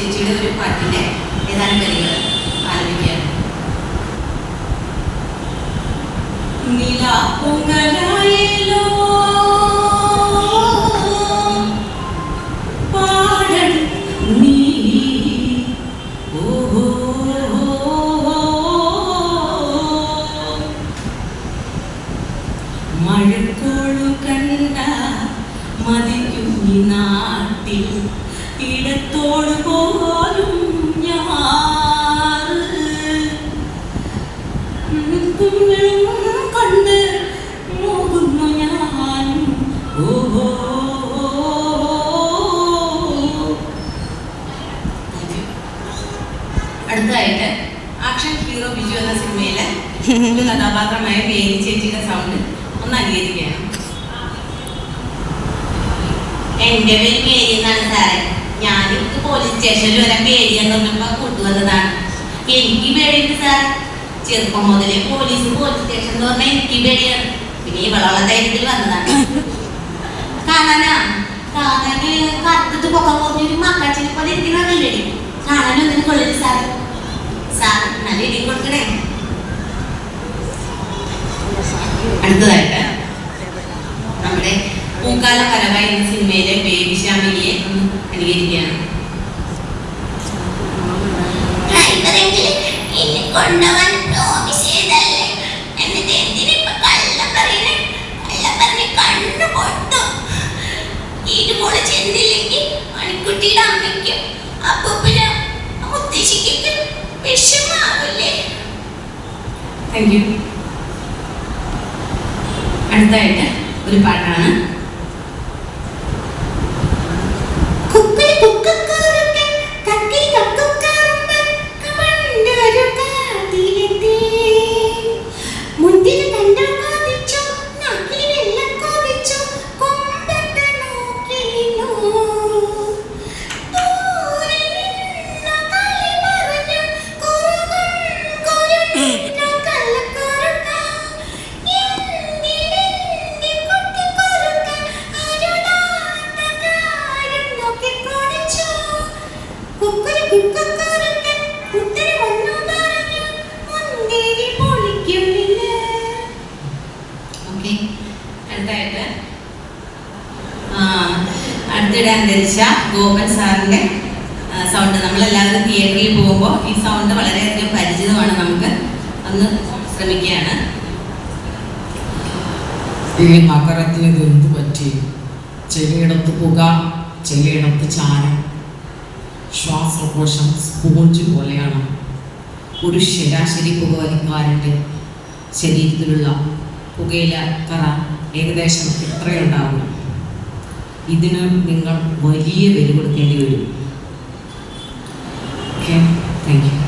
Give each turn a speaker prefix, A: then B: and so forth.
A: ചേച്ചിയുടെ ഒരു പാട്ടിന്റെ ഏതാനും വരികൾ ആലപിക്കുകയാണ് നീല പാടൽ അടുത്തതായിട്ട് ആക്ഷൻ ഹീറോ ബിജു എന്ന സിനിമയിലെ ഒരു കഥാപാത്രമായ വേലി ചേച്ചിയുടെ സൗണ്ട് ഒന്ന് അനുകരിക്കുകയാണ് എന്റെ പേര് പേരി എന്നാണ് സാറേ. എനിക്ക് പോലീസ് സ്റ്റേഷനിൽ വരാൻ പേരി എന്ന് പറഞ്ഞപ്പോ കൊണ്ടുവന്നതാണ്. എനിക്ക് പേടിയുണ്ട് സാർ ചെറുപ്പം മുതലേ പോലീസ് പോലീസ് സ്റ്റേഷൻ എന്ന് പറഞ്ഞാൽ എനിക്ക് പേടിയാണ്. പിന്നെ ഈ വളവള ധൈര്യത്തിൽ വന്നതാണ്. കാണാനാ? കാണാന് കറുത്തിട്ട് പൊക്കം കുറഞ്ഞൊരു മക്കാച്ചിനെ പോലെ ഇരിക്കുന്നതല്ലേ കാണാനൊന്നിനും കൊള്ളില്ല സാർ സാർ നല്ല ഇടി കൊടുക്കണേ? അടുത്തതായിട്ട് നമ്മുടെ പൂക്കാല കലവ എന്ന സിനിമയിലെ ബേബി ശ്യാമിനിയെ അനുകരിക്കുകയാണ്.
B: കൊണ്ടുപോകാൻ പ്രോമിസ് ചെയ്തല്ലേ? എന്നിട്ട് എന്തിനിപ്പോ കള്ളം പറയണേ കള്ളം കണ്ണു പൊട്ടും
A: താങ്ക് യു അടുത്തായിട്ട് ഒരു പാട്ടാണ്. അടുത്തിടെ അന്തരിച്ച ഗോപൻ സാറിന്റെ സൗണ്ട് നമ്മളെല്ലാവരും തിയേറ്ററിൽ പോകുമ്പോൾ ഈ സൗണ്ട് വളരെയധികം പരിചിതമാണ് നമുക്ക്. ഒന്ന് ശ്രമിക്കുകയാണ്.
C: ഈ നഗരത്തിന് ഇത് എന്ത് പറ്റി? ചിലയിടത്ത് പുക ചിലയിടത്ത് ചാരം. ശ്വാസകോശം സ്പോഞ്ച് പോലെയാണ്. ഒരു ശരാശരി പുകവലിക്കാരന്റെ ശരീരത്തിലുള്ള പുകയില കറ ഏകദേശം ഇത്രയുണ്ടാവും ഇതിന് നിങ്ങൾ വലിയ വില കൊടുക്കേണ്ടി വരും. Okay thank you